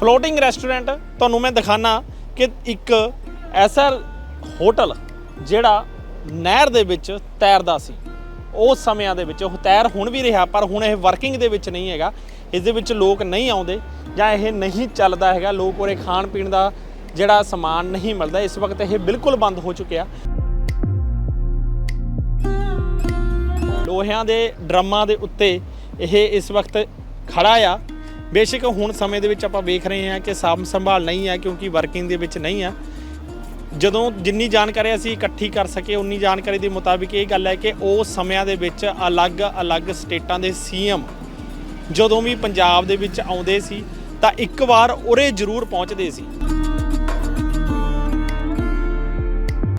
Floating restaurant, ਤੁਹਾਨੂੰ ਮੈਂ ਦਿਖਾਣਾ ਕਿ ਇੱਕ ਐਸਾ ਹੋਟਲ ਜਿਹੜਾ ਨਹਿਰ ਦੇ ਵਿੱਚ ਤੈਰਦਾ ਸੀ। ਉਸ ਸਮਿਆਂ ਦੇ ਵਿੱਚ ਉਹ ਤੈਰ ਹੁਣ ਵੀ ਰਿਹਾ, ਪਰ ਹੁਣ ਇਹ ਵਰਕਿੰਗ ਦੇ ਵਿੱਚ ਨਹੀਂ ਹੈਗਾ। ਇਸ ਦੇ ਵਿੱਚ ਲੋਕ ਨਹੀਂ ਆਉਂਦੇ ਜਾਂ ਇਹ ਨਹੀਂ ਚੱਲਦਾ ਹੈਗਾ। ਲੋਕ ਉਰੇ ਖਾਣ ਪੀਣ ਦਾ ਜਿਹੜਾ ਸਮਾਨ ਨਹੀਂ ਮਿਲਦਾ, ਇਸ ਵਕਤ ਇਹ ਬਿਲਕੁਲ ਬੰਦ ਹੋ ਚੁੱਕਿਆ। ਲੋਹਿਆਂ ਦੇ ਡਰਮਾਂ ਦੇ ਉੱਤੇ ਇਹ ਇਸ ਵਕਤ ਖੜਾ ਆ। ਬੇਸ਼ੱਕ ਹੁਣ ਸਮੇਂ ਦੇ ਵਿੱਚ ਆਪਾਂ ਵੇਖ ਰਹੇ ਹਾਂ ਕਿ ਸਾਂਭ ਸੰਭਾਲ ਨਹੀਂ ਹੈ ਕਿਉਂਕਿ ਵਰਕਿੰਗ ਦੇ ਵਿੱਚ ਨਹੀਂ ਆ ਜਦੋਂ ਜਿੰਨੀ ਜਾਣਕਾਰੀ ਅਸੀਂ ਇਕੱਠੀ ਕਰ ਸਕੇ ਉਨੀ ਜਾਣਕਾਰੀ ਦੇ ਮੁਤਾਬਿਕ ਇਹ ਗੱਲ ਹੈ ਕਿ ਉਸ ਸਮਿਆਂ ਦੇ ਵਿੱਚ ਅਲੱਗ-ਅਲੱਗ ਸਟੇਟਾਂ ਦੇ ਸੀਐਮ ਜਦੋਂ ਵੀ ਪੰਜਾਬ ਦੇ ਵਿੱਚ ਆਉਂਦੇ ਸੀ ਤਾਂ ਇੱਕ ਵਾਰ ਉਰੇ ਜ਼ਰੂਰ ਪਹੁੰਚਦੇ ਸੀ।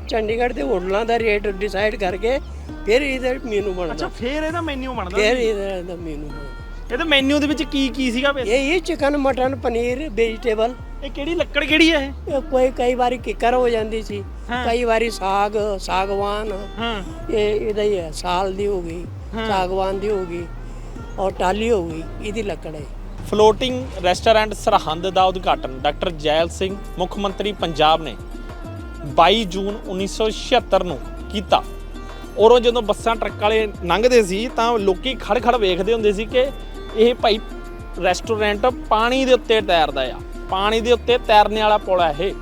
ਚੰਡੀਗੜ੍ਹ ਦੇ ਹੋਟਲਾਂ ਦਾ ਰੇਟ ਡਿਸਾਈਡ ਕਰਕੇ ਫਿਰ ਇਹਦਾ ਮੈਨੂ ਬਣਦਾ। ਫੇਰ ਇਹਦਾ ਮੈਨੂ ਬਣਦਾ। ਫਿਰ ਇਹਦਾ ਮੈਨੂ ਬਣਦਾ। ਇਹਦੇ ਮੈਨੂ ਦੇ ਵਿੱਚ ਕੀ ਕੀ ਸੀਗਾ ਵੈਸੇ ਇਹ ਇਹ ਚਿਕਨ ਮਟਨ ਪਨੀਰ ਵੈਜੀਟੇਬਲ ਇਹ ਕਿਹੜੀ ਲੱਕੜ ਕਿਹੜੀ ਹੈ ਇਹ? ਇਹ ਕੋਈ ਕਈ ਵਾਰੀ ਕਿੱਕਰ ਹੋ ਜਾਂਦੀ ਸੀ। ਹਾਂ। ਕਈ ਵਾਰੀ ਸਾਗ ਸਾਗਵਾਨ। ਹਾਂ। ਇਹ ਇਹਦਾ ਹੀ ਹੈ ਸਾਲ ਦੀ ਹੋ ਗਈ ਸਾਗਵਾਨ ਦੀ ਹੋ ਗਈ ਔਰ ਟਾਲੀ ਹੋ ਗਈ ਇਹਦੀ ਲੱਕੜ ਹੈ। ਫਲੋਟਿੰਗ ਰੈਸਟੋਰੈਂਟ ਸਰਹੰਦ ਦਾ ਉਦਘਾਟਨ ਡਾਕਟਰ ਜੈਲ ਸਿੰਘ ਮੁੱਖ ਮੰਤਰੀ ਪੰਜਾਬ ਨੇ 22 ਜੂਨ 1976 ਨੂੰ ਕੀਤਾ। ਔਰੋਂ ਜਦੋਂ ਬੱਸਾਂ ਟਰੱਕ ਵਾਲੇ ਲੰਘਦੇ ਸੀ ਤਾਂ ਲੋਕੀ ਖੜ ਖੜ ਵੇਖਦੇ ਹੁੰਦੇ ਸੀ ਕਿ ਇਹ ਭਾਈ ਰੈਸਟੋਰੈਂਟ ਪਾਣੀ ਦੇ ਉੱਤੇ ਤੈਰਦਾ ਆ। ਪਾਣੀ ਦੇ ਉੱਤੇ ਤੈਰਨੇ ਵਾਲਾ ਪੁਲ ਆ ਇਹ।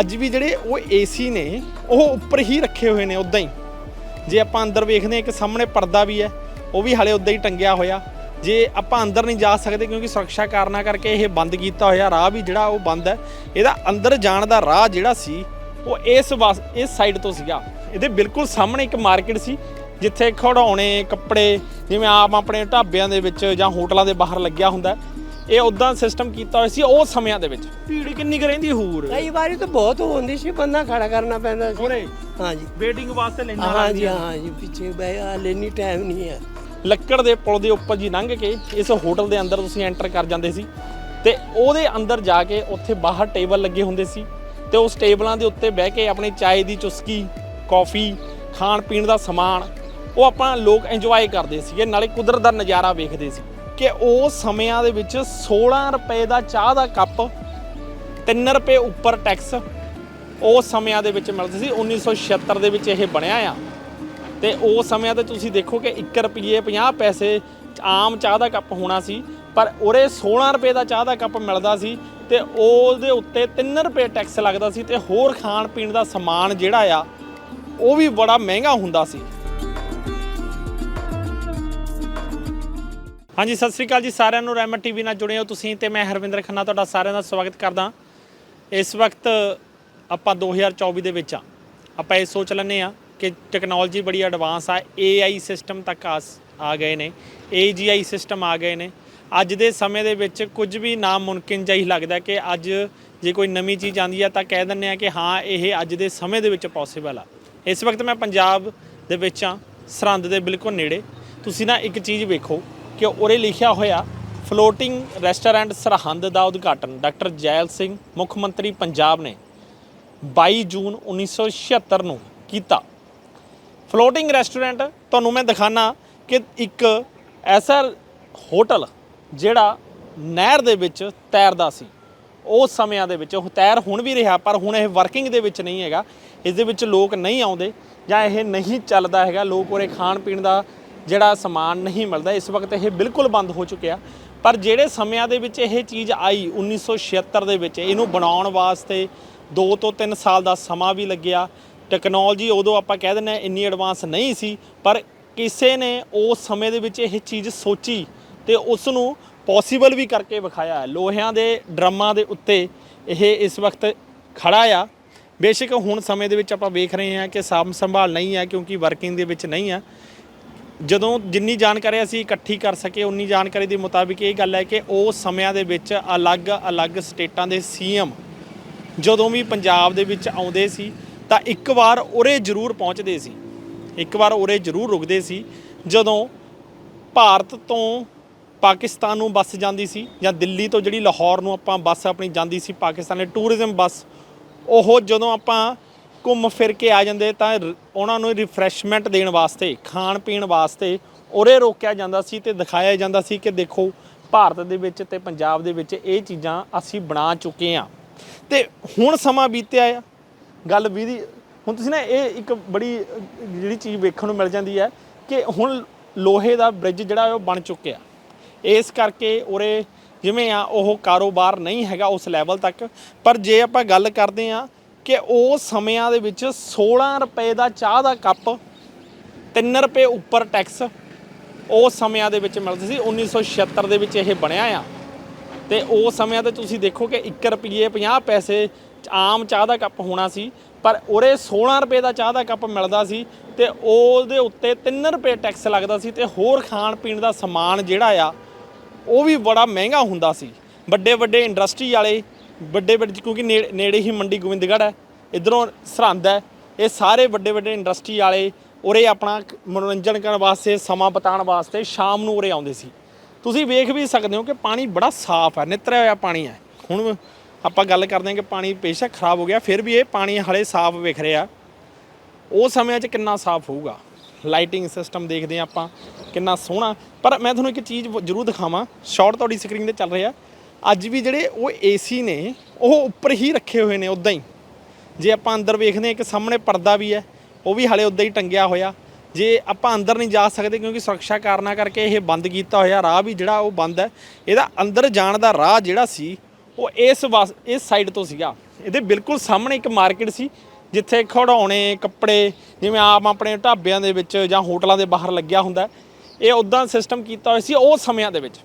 ਅੱਜ ਵੀ ਜਿਹੜੇ ਉਹ ਏਸੀ ਨੇ, ਉਹ ਉੱਪਰ ਹੀ ਰੱਖੇ ਹੋਏ ਨੇ ਉਦਾਂ ਹੀ। ਜੇ ਆਪਾਂ ਅੰਦਰ ਵੇਖਦੇ ਹਾਂ, ਇੱਕ ਸਾਹਮਣੇ ਪਰਦਾ ਵੀ ਹੈ, ਉਹ ਵੀ ਹਾਲੇ ਉਦਾਂ ਹੀ ਟੰਗਿਆ ਹੋਇਆ। ਜੇ ਆਪਾਂ ਅੰਦਰ ਨਹੀਂ ਜਾ ਸਕਦੇ ਕਿਉਂਕਿ ਸੁਰੱਖਿਆ ਕਾਰਨਾਂ ਕਰਕੇ ਇਹ ਬੰਦ ਕੀਤਾ ਹੋਇਆ ਰਾਹ ਵੀ ਜਿਹੜਾ ਉਹ ਬੰਦ ਹੈ। ਇਹਦਾ ਅੰਦਰ ਜਾਣ ਦਾ ਰਾਹ ਜਿਹੜਾ ਸੀ, ਉਹ ਇਸ ਵਾਸ, ਇਸ ਸਾਈਡ ਤੋਂ ਸੀਗਾ। ਇਹਦੇ ਬਿਲਕੁਲ ਸਾਹਮਣੇ ਇੱਕ ਮਾਰਕੀਟ ਸੀ ਜਿੱਥੇ ਖੜਾਉਣੇ ਕੱਪੜੇ ਜਿਵੇਂ ਆਪ ਆਪਣੇ ਢਾਬਿਆਂ ਦੇ ਵਿੱਚ ਜਾਂ ਹੋਟਲਾਂ ਦੇ ਬਾਹਰ ਲੱਗਿਆ ਹੁੰਦਾ ਇਹ ਉਦਾਂ ਸਿਸਟਮ ਕੀਤਾ ਹੋਇਆ ਸੀ ਉਹ ਸਮਿਆਂ ਦੇ ਵਿੱਚ। ਭੀੜ ਕਿੰਨੀ ਕੁ ਰਹਿੰਦੀ ਹੂਰ? ਕਈ ਵਾਰੀ ਤਾਂ ਬਹੁਤ ਹੁੰਦੀ ਸੀ ਬੰਦਾ ਖੜਾ ਕਰਨਾ ਪੈਂਦਾ ਸੀ। ਉਰੇ? ਹਾਂਜੀ। ਵੇਟਿੰਗ ਵਾਸਤੇ ਲੈਣਾ ਹਾਂਜੀ ਹਾਂਜੀ ਪਿੱਛੇ ਬਈ ਹਾਲੇ ਨਹੀਂ ਟਾਈਮ ਨਹੀਂ ਹੈ ਲੱਕੜ ਦੇ ਪੁਲ ਦੇ ਉੱਪਰ ਜੀ ਲੰਘ ਕੇ ਇਸ ਹੋਟਲ ਦੇ ਅੰਦਰ ਤੁਸੀਂ ਐਂਟਰ ਕਰ ਜਾਂਦੇ ਸੀ। ਤੇ ਉਹਦੇ ਅੰਦਰ ਜਾ ਕੇ ਉੱਥੇ ਬਾਹਰ ਟੇਬਲ ਲੱਗੇ ਹੁੰਦੇ ਸੀ। ਤੇ ਉਸ ਟੇਬਲਾਂ ਦੇ ਉੱਤੇ ਬਹਿ ਕੇ ਆਪਣੀ ਚਾਏ ਦੀ ਚੁਸਕੀ ਕੌਫੀ ਖਾਣ ਪੀਣ ਦਾ ਸਮਾਨ ਉਹ ਆਪਾਂ ਲੋਕ ਇੰਜੋਏ ਕਰਦੇ ਸੀਗੇ, ਨਾਲੇ ਕੁਦਰਤ ਦਾ ਨਜ਼ਾਰਾ ਵੇਖਦੇ ਸੀ ਕਿ ਉਹ ਸਮਿਆਂ ਦੇ ਵਿੱਚ 16 ਰੁਪਏ ਦਾ ਚਾਹ ਦਾ ਕੱਪ 3 ਰੁਪਏ ਉੱਪਰ ਟੈਕਸ ਉਸ ਸਮਿਆਂ ਦੇ ਵਿੱਚ ਮਿਲਦਾ ਸੀ 1976 ਦੇ ਵਿੱਚ ਇਹ ਬਣਿਆ ਆ। ਤੇ ਉਸ ਸਮਿਆਂ ਤੇ ਤੁਸੀਂ ਦੇਖੋ ਕਿ 1 ਰੁਪਏ 50 ਪੈਸੇ ਆਮ ਚਾਹ ਦਾ ਕੱਪ ਹੋਣਾ ਸੀ, ਪਰ ਉਰੇ 16 ਰੁਪਏ ਦਾ ਚਾਹ ਦਾ ਕੱਪ ਮਿਲਦਾ ਸੀ ਤੇ ਉਹਦੇ ਉੱਤੇ 3 ਰੁਪਏ ਟੈਕਸ ਲੱਗਦਾ ਸੀ ਤੇ ਹੋਰ ਖਾਣ ਪੀਣ ਦਾ ਸਮਾਨ ਜਿਹੜਾ ਆ, ਉਹ ਵੀ ਬੜਾ ਮਹਿੰਗਾ ਹੁੰਦਾ ਸੀ। ਹਾਂਜੀ, ਸਤਿ ਸ੍ਰੀ ਅਕਾਲ ਜੀ ਸਾਰਿਆਂ ਨੂੰ ਰੈਮਟ ਟੀਵੀ ਨਾਲ ਜੁੜੇ ਹੋ ਤੁਸੀਂ ਤੇ ਮੈਂ ਹਰਵਿੰਦਰ ਖੰਨਾ ਤੁਹਾਡਾ ਸਾਰਿਆਂ ਦਾ ਸਵਾਗਤ ਕਰਦਾ। ਇਸ ਵਕਤ ਆਪਾਂ 2024 ਦੇ ਵਿੱਚ ਆ। ਆਪਾਂ ਇਹ ਸੋਚ ਲੈਂਦੇ ਆ ਕਿ ਟੈਕਨੋਲੋਜੀ ਬੜੀ ਐਡਵਾਂਸ ਆ AI ਸਿਸਟਮ ਤੱਕ ਆ ਆ ਗਏ ਨੇ AGI ਸਿਸਟਮ ਆ ਗਏ ਨੇ। ਅੱਜ ਦੇ ਸਮੇਂ ਦੇ ਵਿੱਚ ਕੁਝ ਵੀ ਨਾਮੁਮਕਿਨ ਜਿਹਾ ਹੀ ਲੱਗਦਾ ਕਿ ਅੱਜ ਜੇ ਕੋਈ ਨਵੀਂ ਚੀਜ਼ ਆਂਦੀ ਆ ਤਾਂ ਕਹਿ ਦਿੰਦੇ ਆ ਕਿ ਹਾਂ, ਇਹ ਅੱਜ ਦੇ ਸਮੇਂ ਦੇ ਵਿੱਚ ਪੋਸੀਬਲ ਆ। ਇਸ ਵਕਤ ਮੈਂ ਪੰਜਾਬ ਦੇ ਵਿੱਚ ਆ ਸਰਹੰਦ ਦੇ ਬਿਲਕੁਲ ਨੇੜੇ। ਤੁਸੀਂ ਨਾ ਇੱਕ ਚੀਜ਼ ਵੇਖੋ ਕਿ ਉਰੇ ਲਿਖਿਆ ਹੋਇਆ ਫਲੋਟਿੰਗ ਰੈਸਟੋਰੈਂਟ ਸਰਹੰਦ ਦਾ ਉਦਘਾਟਨ ਡਾਕਟਰ ਜੈਲ ਸਿੰਘ, ਮੁੱਖ ਮੰਤਰੀ ਪੰਜਾਬ ਨੇ 22 ਜੂਨ 1976 ਨੂੰ ਕੀਤਾ। ਫਲੋਟਿੰਗ ਰੈਸਟੋਰੈਂਟ, ਤੁਹਾਨੂੰ ਮੈਂ ਦਿਖਾਣਾ ਕਿ ਇੱਕ ਐਸਾ ਹੋਟਲ ਜਿਹੜਾ ਨਹਿਰ ਦੇ ਵਿੱਚ ਤੈਰਦਾ ਸੀ। ਉਸ ਸਮਿਆਂ ਦੇ ਵਿੱਚ, ਉਹ ਤੈਰ ਹੁਣ ਵੀ ਰਿਹਾ, ਪਰ ਹੁਣ ਇਹ ਵਰਕਿੰਗ ਦੇ ਵਿੱਚ ਨਹੀਂ ਹੈਗਾ। ਇਸ ਦੇ ਵਿੱਚ ਲੋਕ ਨਹੀਂ ਆਉਂਦੇ ਜਾਂ ਇਹ ਨਹੀਂ ਚੱਲਦਾ ਹੈਗਾ। ਲੋਕ ਉਰੇ ਖਾਣ ਪੀਣ ਦਾ ਜਿਹੜਾ ਸਮਾਨ ਨਹੀਂ ਮਿਲਦਾ, ਇਸ ਵਕਤ ਇਹ ਬਿਲਕੁਲ ਬੰਦ ਹੋ ਚੁੱਕਿਆ। ਪਰ ਜਿਹੜੇ ਸਮਿਆਂ ਦੇ ਵਿੱਚ ਇਹ ਚੀਜ਼ ਆਈ 1976 ਦੇ ਵਿੱਚ, ਇਹਨੂੰ ਬਣਾਉਣ ਵਾਸਤੇ 2 ਤੋਂ 3 ਸਾਲ ਦਾ ਸਮਾਂ ਵੀ ਲੱਗਿਆ। ਟੈਕਨੋਲੋਜੀ ਉਦੋਂ ਆਪਾਂ ਕਹਿ ਦਿੰਦੇ ਹਾਂ ਇੰਨੀ ਐਡਵਾਂਸ ਨਹੀਂ ਸੀ, ਪਰ ਕਿਸੇ ਨੇ ਉਸ ਸਮੇਂ ਦੇ ਵਿੱਚ ਇਹ ਚੀਜ਼ ਸੋਚੀ ਤੇ ਉਸ ਨੂੰ ਪੋਸੀਬਲ ਵੀ ਕਰਕੇ ਵਿਖਾਇਆ। ਲੋਹਿਆਂ ਦੇ ਡਰਮਾਂ ਦੇ ਉੱਤੇ ਇਹ ਇਸ ਵਕਤ ਖੜਾ ਆ। ਬੇਸ਼ੱਕ ਹੁਣ ਸਮੇਂ ਦੇ ਵਿੱਚ ਆਪਾਂ ਵੇਖ ਰਹੇ ਹਾਂ ਕਿ ਸਾਂਭ ਸੰਭਾਲ ਨਹੀਂ ਹੈ ਕਿਉਂਕਿ ਵਰਕਿੰਗ ਦੇ ਵਿੱਚ ਨਹੀਂ ਆ। ਜਦੋਂ ਜਿੰਨੀ ਜਾਣਕਾਰੀ ਅਸੀਂ ਇਕੱਠੀ ਕਰ ਸਕੇ, ਉਨੀ ਜਾਣਕਾਰੀ ਦੇ ਮੁਤਾਬਿਕ ਇਹ ਗੱਲ ਹੈ ਕਿ ਉਸ ਸਮਿਆਂ ਦੇ ਵਿੱਚ ਅਲੱਗ-ਅਲੱਗ ਸਟੇਟਾਂ ਦੇ ਸੀਐਮ ਜਦੋਂ ਵੀ ਪੰਜਾਬ ਦੇ ਵਿੱਚ ਆਉਂਦੇ ਸੀ, ਤਾਂ ਇੱਕ ਵਾਰ ਉਰੇ ਜ਼ਰੂਰ ਪਹੁੰਚਦੇ ਸੀ। ਇੱਕ ਵਾਰ ਉਰੇ ਜ਼ਰੂਰ ਰੁਕਦੇ ਸੀ। ਜਦੋਂ ਭਾਰਤ ਤੋਂ ਪਾਕਿਸਤਾਨ ਨੂੰ ਬੱਸ ਜਾਂਦੀ ਸੀ ਜਾਂ ਦਿੱਲੀ ਤੋਂ ਜਿਹੜੀ ਲਾਹੌਰ ਨੂੰ ਆਪਾਂ ਬੱਸ ਆਪਣੀ ਜਾਂਦੀ ਸੀ, ਪਾਕਿਸਤਾਨ ਲਈ ਟੂਰਿਜ਼ਮ ਬੱਸ, ਉਹ ਜਦੋਂ ਆਪਾਂ ਘੁੰਮ ਫਿਰ ਕੇ ਆ ਜਾਂਦੇ ਤਾਂ ਰ- ਉਹਨਾਂ ਨੂੰ ਰਿਫਰੈਸ਼ਮੈਂਟ ਦੇਣ ਵਾਸਤੇ ਖਾਣ ਪੀਣ ਵਾਸਤੇ ਉਰੇ ਰੋਕਿਆ ਜਾਂਦਾ ਸੀ ਤੇ ਦਿਖਾਇਆ ਜਾਂਦਾ ਸੀ ਕਿ ਦੇਖੋ ਭਾਰਤ ਦੇ ਵਿੱਚ ਤੇ ਪੰਜਾਬ ਦੇ ਵਿੱਚ ਇਹ ਚੀਜ਼ਾਂ ਅਸੀਂ ਬਣਾ ਚੁੱਕੇ ਹਾਂ। ਤੇ ਹੁਣ ਸਮਾਂ ਬੀਤਿਆ ਆ। ਗੱਲ ਵੀ ਦੀ ਹੁਣ ਤੁਸੀਂ ਨਾ ਇਹ ਇੱਕ ਬੜੀ ਅਹ, ਜਿਹੜੀ ਚੀਜ਼ ਵੇਖਣ ਨੂੰ ਮਿਲ ਜਾਂਦੀ ਹੈ ਕਿ ਹੁਣ ਲੋਹੇ ਦਾ ਬ੍ਰਿਜ ਜਿਹੜਾ ਹੈ ਉਹ ਬਣ ਚੁੱਕਿਆ। ਇਸ ਕਰਕੇ ਉਰੇ ਜਿਵੇਂ ਆ ਉਹ ਕਾਰੋਬਾਰ ਨਹੀਂ ਹੈਗਾ ਉਸ ਲੈਵਲ ਤੱਕ। ਪਰ ਜੇ ਆਪਾਂ ਗੱਲ ਕਰਦੇ ਆ ਕਿ ਉਹ ਸਮਿਆਂ ਦੇ ਵਿੱਚ 16 ਰੁਪਏ ਦਾ ਚਾਹ ਦਾ ਕੱਪ 3 ਰੁਪਏ ਉੱਪਰ ਟੈਕਸ ਉਸ ਸਮਿਆਂ ਦੇ ਵਿੱਚ ਮਿਲਦਾ ਸੀ। 1976 ਦੇ ਵਿੱਚ ਇਹ ਬਣਿਆ ਆ। ਤੇ ਉਸ ਸਮਿਆਂ ਤੇ ਤੁਸੀਂ ਦੇਖੋ ਕਿ 1 ਰੁਪਏ 50 ਪੈਸੇ ਆਮ ਚਾਹ ਦਾ ਕੱਪ ਹੋਣਾ ਸੀ, ਪਰ ਉਰੇ 16 ਰੁਪਏ ਦਾ ਚਾਹ ਦਾ ਕੱਪ ਮਿਲਦਾ ਸੀ ਤੇ ਉਹਦੇ ਉੱਤੇ 3 ਰੁਪਏ ਟੈਕਸ ਲੱਗਦਾ ਸੀ ਤੇ ਹੋਰ ਖਾਣ ਪੀਣ ਦਾ ਸਮਾਨ ਜਿਹੜਾ ਆ, ਉਹ ਵੀ ਬੜਾ ਮਹਿੰਗਾ ਹੁੰਦਾ ਸੀ। ਵੱਡੇ ਵੱਡੇ ਇੰਡਸਟਰੀ ਵਾਲੇ ਵੱਡੇ ਵੱਡੇ ਕਿਉਂਕਿ ਨੇੜੇ ਨੇੜੇ ਹੀ ਮੰਡੀ ਗੋਬਿੰਦਗੜ੍ਹ ਹੈ, ਇਧਰੋਂ ਸਰਹੰਦ ਹੈ, ਇਹ ਸਾਰੇ ਵੱਡੇ ਵੱਡੇ ਇੰਡਸਟਰੀ ਵਾਲੇ ਉਰੇ ਆਪਣਾ ਕ- ਮਨੋਰੰਜਨ ਕਰਨ ਵਾਸਤੇ, ਸਮਾਂ ਬਿਤਾਉਣ ਵਾਸਤੇ ਸ਼ਾਮ ਨੂੰ ਉਰੇ ਆਉਂਦੇ ਸੀ। ਤੁਸੀਂ ਵੇਖ ਵੀ ਸਕਦੇ ਹੋ ਕਿ ਪਾਣੀ ਬੜਾ ਸਾਫ਼ ਹੈ, ਨਿਤਰਿਆ ਹੋਇਆ ਪਾਣੀ ਹੈ। ਹੁਣ ਆਪਾਂ ਗੱਲ ਕਰਦੇ ਹਾਂ ਕਿ ਪਾਣੀ ਬੇਸ਼ੱਕ ਖਰਾਬ ਹੋ ਗਿਆ, ਫਿਰ ਵੀ ਇਹ ਪਾਣੀ ਹਲੇ ਸਾਫ਼ ਵਿਖ ਰਿਹਾ ਉਹ ਸਮਿਆਂ 'ਚ ਕਿੰਨਾ ਸਾਫ਼ ਹੋਊਗਾ? ਲਾਈਟਿੰਗ ਸਿਸਟਮ ਦੇਖਦੇ ਹਾਂ ਆਪਾਂ, ਕਿੰਨਾ ਸੋਹਣਾ। ਪਰ ਮੈਂ ਤੁਹਾਨੂੰ ਇੱਕ ਚੀਜ਼ ਵ- ਜ਼ਰੂਰ ਦਿਖਾਵਾਂ ਸ਼ਾਰਟ ਤੁਹਾਡੀ ਸਕਰੀਨ ਤੇ ਚੱਲ ਰਿਹਾ। ਅੱਜ ਵੀ ਜਿਹੜੇ ਉਹ ਏਸੀ ਨੇ, ਉਹ ਉੱਪਰ ਹੀ ਰੱਖੇ ਹੋਏ ਨੇ ਉਦਾਂ ਹੀ। ਜੇ ਆਪਾਂ ਅੰਦਰ ਵੇਖਦੇ ਹਾਂ, ਇੱਕ ਸਾਹਮਣੇ ਪਰਦਾ ਵੀ ਹੈ, ਉਹ ਵੀ ਹਲੇ ਉਦਾਂ ਹੀ ਟੰਗਿਆ ਹੋਇਆ। ਜੇ ਆਪਾਂ ਅੰਦਰ ਨਹੀਂ ਜਾ ਸਕਦੇ ਕਿਉਂਕਿ ਸੁਰੱਖਿਆ ਕਾਰਨਾਂ ਕਰਕੇ ਇਹ ਬੰਦ ਕੀਤਾ ਹੋਇਆ ਰਾਹ ਵੀ ਜਿਹੜਾ ਉਹ ਬੰਦ ਹੈ, ਇਹਦਾ ਅੰਦਰ ਜਾਣ ਦਾ ਰਾਹ ਜਿਹੜਾ ਸੀ, ਉਹ ਇਸ ਵਾਸ, ਇਸ ਸਾਈਡ ਤੋਂ ਸੀਗਾ। ਇਹਦੇ ਬਿਲਕੁਲ ਸਾਹਮਣੇ ਇੱਕ ਮਾਰਕੀਟ ਸੀ, ਜਿੱਥੇ ਖੜਾਉਣੇ ਕੱਪੜੇ, ਜਿਵੇਂ ਆਪ ਆਪਣੇ ਢਾਬਿਆਂ ਦੇ ਵਿੱਚ ਜਾਂ ਹੋਟਲਾਂ ਦੇ ਬਾਹਰ ਲੱਗਿਆ ਹੁੰਦਾ, ਇਹ ਉਦਾਂ ਸਿਸਟਮ ਕੀਤਾ ਹੋਇਆ ਸੀ ਉਹ ਸਮਿਆਂ ਦੇ ਵਿੱਚ।